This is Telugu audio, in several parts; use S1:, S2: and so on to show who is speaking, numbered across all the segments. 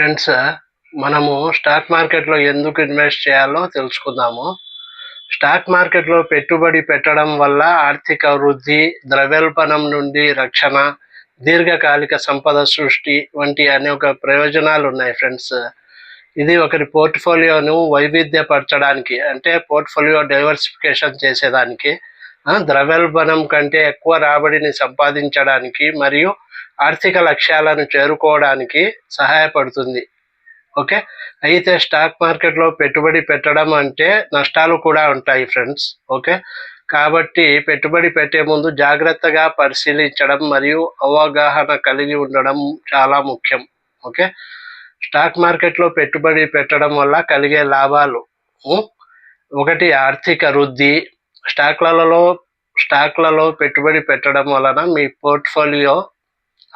S1: ఫ్రెండ్స్ మనము స్టాక్ మార్కెట్లో ఎందుకు ఇన్వెస్ట్ చేయాలో తెలుసుకుందాము. స్టాక్ మార్కెట్లో పెట్టుబడి పెట్టడం వల్ల ఆర్థిక వృద్ధి ద్రవ్యోల్బణం నుండి రక్షణ దీర్ఘకాలిక సంపద సృష్టి వంటి అనేక ప్రయోజనాలు ఉన్నాయి ఫ్రెండ్స్. ఇది ఒకరి పోర్ట్ఫోలియోను వైవిధ్యపరచడానికి అంటే పోర్ట్ఫోలియో డైవర్సిఫికేషన్ చేసేదానికి ద్రవ్యోల్బణం కంటే ఎక్కువ రాబడిని సంపాదించడానికి మరియు ఆర్థిక లక్ష్యాలను చేరుకోవడానికి సహాయపడుతుంది. ఓకే? అయితే స్టాక్ మార్కెట్లో పెట్టుబడి పెట్టడం అంటే నష్టాలు కూడా ఉంటాయి ఫ్రెండ్స్. ఓకే? కాబట్టి పెట్టుబడి పెట్టే ముందు జాగ్రత్తగా పరిశీలించడం మరియు అవగాహన కలిగి ఉండడం చాలా ముఖ్యం. ఓకే? స్టాక్ మార్కెట్లో పెట్టుబడి పెట్టడం వల్ల కలిగే లాభాలు. ఒకటి ఆర్థిక వృద్ధి. స్టాక్లలో స్టాక్లలో పెట్టుబడి పెట్టడం వలన మీ పోర్ట్ఫోలియో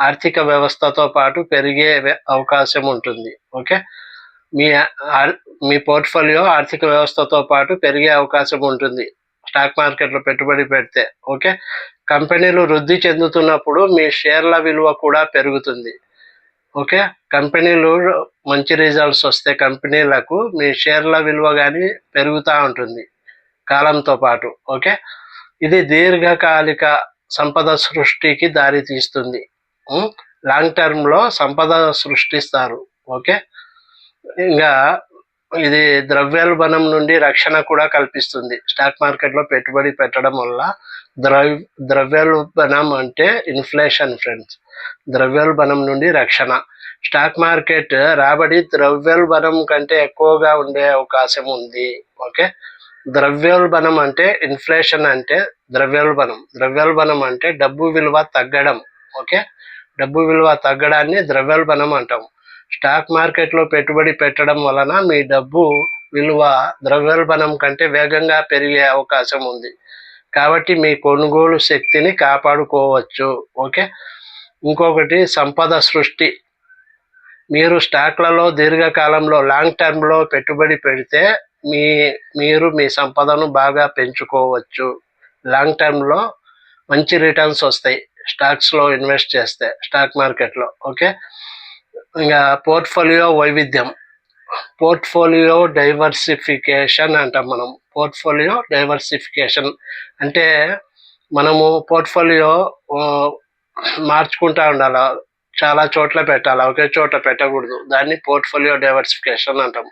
S1: ఆర్థిక వ్యవస్థతో పాటు పెరిగే అవకాశం ఉంటుంది. ఓకే? మీ ఆర్- మీ పోర్ట్ఫోలియో ఆర్థిక వ్యవస్థతో పాటు పెరిగే అవకాశం ఉంటుంది. స్టాక్ మార్కెట్లో పెట్టుబడి పెడితే. ఓకే? కంపెనీలు వృద్ధి చెందుతున్నప్పుడు మీ షేర్ల విలువ కూడా పెరుగుతుంది. ఓకే? కంపెనీలు మంచి రిజల్ట్స్ వస్తే కంపెనీలకు మీ షేర్ల విలువ కానీ పెరుగుతూ ఉంటుంది. కాలంతో పాటు. ఓకే? ఇది దీర్ఘకాలిక సంపద సృష్టికి దారి తీస్తుంది లాంగ్ టర్మ్లో సంపద సృష్టిస్తారు. ఓకే? ఇంకా ఇది ద్రవ్యోల్బణం నుండి రక్షణ కూడా కల్పిస్తుంది. స్టాక్ మార్కెట్లో పెట్టుబడి పెట్టడం వల్ల ద్రవ్ ద్రవ్యోల్బణం అంటే ఇన్ఫ్లేషన్ ఫ్రెండ్స్. ద్రవ్యోల్బణం నుండి రక్షణ. స్టాక్ మార్కెట్ రాబడి ద్రవ్యోల్బణం కంటే ఎక్కువగా ఉండే అవకాశం ఉంది. ఓకే? ద్రవ్యోల్బణం అంటే ఇన్ఫ్లేషన్ అంటే ద్రవ్యోల్బణం. ద్రవ్యోల్బణం అంటే డబ్బు విలువ తగ్గడం. ఓకే? డబ్బు విలువ తగ్గడాన్ని ద్రవ్యోల్బణం అంటాం. స్టాక్ మార్కెట్లో పెట్టుబడి పెట్టడం వలన మీ డబ్బు విలువ ద్రవ్యోల్బణం కంటే వేగంగా పెరిగే అవకాశం ఉంది. కాబట్టి మీ కొనుగోలు శక్తిని కాపాడుకోవచ్చు. ఓకే? ఇంకొకటి సంపద సృష్టి. మీరు స్టాక్లలో దీర్ఘకాలంలో లాంగ్ టర్మ్లో పెట్టుబడి పెడితే మీ మీరు మీ సంపదను బాగా పెంచుకోవచ్చు. లాంగ్ టర్మ్లో మంచి రిటర్న్స్ వస్తాయి. స్టాక్స్లో ఇన్వెస్ట్ చేస్తే స్టాక్ మార్కెట్లో ఓకే? ఇంకా పోర్ట్ఫోలియో వైవిధ్యం. పోర్ట్ఫోలియో డైవర్సిఫికేషన్ అంటాం మనం. పోర్ట్ఫోలియో డైవర్సిఫికేషన్ అంటే మనము పోర్ట్ఫోలియో మార్చుకుంటా ఉండాలి? చాలా చోట్ల పెట్టాలి? ఒకే చోట పెట్టకూడదు. దాన్ని పోర్ట్ఫోలియో డైవర్సిఫికేషన్ అంటాం.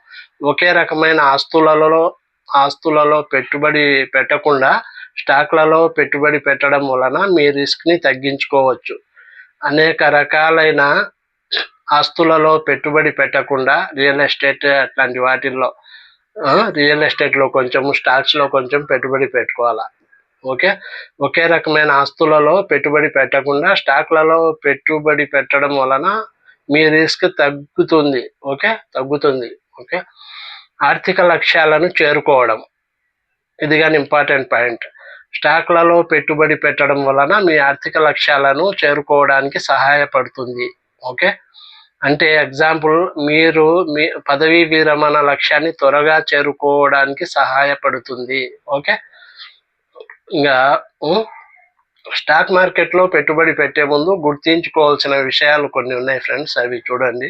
S1: ఒకే రకమైన ఆస్తులలో ఆస్తులలో పెట్టుబడి పెట్టకుండా స్టాక్లలో పెట్టుబడి పెట్టడం వలన మీ రిస్క్ని తగ్గించుకోవచ్చు. అనేక రకాలైన ఆస్తులలో పెట్టుబడి పెట్టకుండా రియల్ ఎస్టేట్ అట్లాంటి వాటిల్లో రియల్ ఎస్టేట్లో కొంచెం స్టాక్స్లో కొంచెం పెట్టుబడి పెట్టుకోవాలా? ఓకే? ఒకే రకమైన ఆస్తులలో పెట్టుబడి పెట్టకుండా స్టాక్లలో పెట్టుబడి పెట్టడం వలన మీ రిస్క్ తగ్గుతుంది. ఓకే? తగ్గుతుంది. ఓకే? ఆర్థిక లక్ష్యాలను చేరుకోవడం. ఇది కానీ ఇంపార్టెంట్ పాయింట్. స్టాక్లలో పెట్టుబడి పెట్టడం వలన మీ ఆర్థిక లక్ష్యాలను చేరుకోవడానికి సహాయపడుతుంది. ఓకే? అంటే ఎగ్జాంపుల్ మీరు మీ పదవీ విరమణ లక్ష్యాన్ని త్వరగా చేరుకోవడానికి సహాయపడుతుంది. ఓకే? ఇంకా స్టాక్ మార్కెట్లో పెట్టుబడి పెట్టే ముందు గుర్తించుకోవాల్సిన విషయాలు కొన్ని ఉన్నాయి ఫ్రెండ్స్ అవి చూడండి.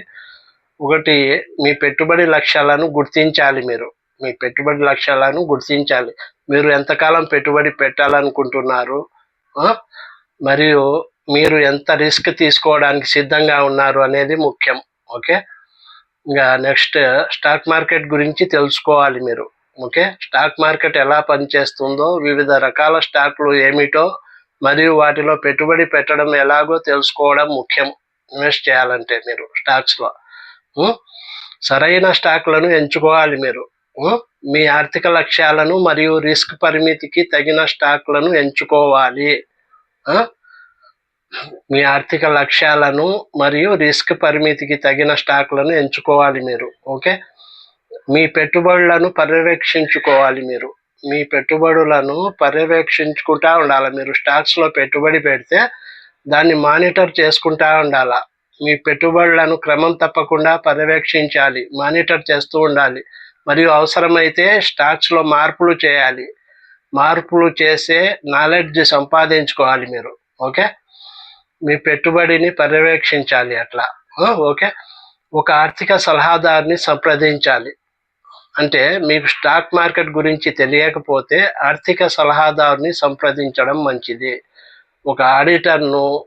S1: ఒకటి మీ పెట్టుబడి లక్ష్యాలను గుర్తించాలి మీరు. మీ పెట్టుబడి లక్ష్యాలను గుర్తించాలి. మీరు ఎంతకాలం పెట్టుబడి పెట్టాలనుకుంటున్నారు? మరియు మీరు ఎంత రిస్క్ తీసుకోవడానికి సిద్ధంగా ఉన్నారు అనేది ముఖ్యం. ఓకే? ఇంకా నెక్స్ట్ స్టాక్ మార్కెట్ గురించి తెలుసుకోవాలి మీరు. ఓకే? స్టాక్ మార్కెట్ ఎలా పనిచేస్తుందో వివిధ రకాల స్టాక్లు ఏమిటో మరియు వాటిలో పెట్టుబడి పెట్టడం ఎలాగో తెలుసుకోవడం ముఖ్యం. ఇన్వెస్ట్ చేయాలంటే మీరు స్టాక్స్లో. సరైన స్టాక్లను ఎంచుకోవాలి మీరు. మీ ఆర్థిక లక్ష్యాలను మరియు రిస్క్ పరిమితికి తగిన స్టాక్లను ఎంచుకోవాలి. మీ ఆర్థిక లక్ష్యాలను మరియు రిస్క్ పరిమితికి తగిన స్టాక్లను ఎంచుకోవాలి మీరు. ఓకే? మీ పెట్టుబడులను పర్యవేక్షించుకోవాలి మీరు. మీ పెట్టుబడులను పర్యవేక్షించుకుంటా ఉండాలి. మీరు స్టాక్స్లో పెట్టుబడి పెడితే దాన్ని మానిటర్ చేసుకుంటా ఉండాలి. మీ పెట్టుబడులను క్రమం తప్పకుండా పర్యవేక్షించాలి. మానిటర్ చేస్తూ ఉండాలి. మరియు అవసరమైతే స్టాక్స్లో మార్పులు చేయాలి. మార్పులు చేసే నాలెడ్జ్ సంపాదించుకోవాలి మీరు. ఓకే? మీ పెట్టుబడిని పర్యవేక్షించాలి అట్లా. ఓకే? ఒక ఆర్థిక సలహాదారుని సంప్రదించాలి. అంటే మీకు స్టాక్ మార్కెట్ గురించి తెలియకపోతే ఆర్థిక సలహాదారుని సంప్రదించడం మంచిది. ఒక ఆడిటర్ను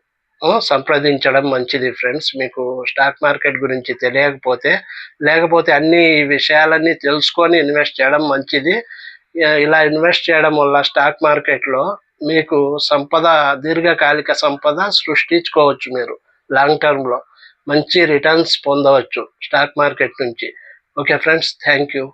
S1: సంప్రదించడం మంచిది ఫ్రెండ్స్. మీకు స్టాక్ మార్కెట్ గురించి తెలియకపోతే లేకపోతే అన్ని విషయాలన్నీ తెలుసుకొని ఇన్వెస్ట్ చేయడం మంచిది. ఇలా ఇన్వెస్ట్ చేయడం వల్ల స్టాక్ మార్కెట్లో మీకు సంపద దీర్ఘకాలిక సంపద సృష్టించుకోవచ్చు మీరు లాంగ్ టర్మ్లో. మంచి రిటర్న్స్ పొందవచ్చు స్టాక్ మార్కెట్ నుంచి. Okay friends thank you.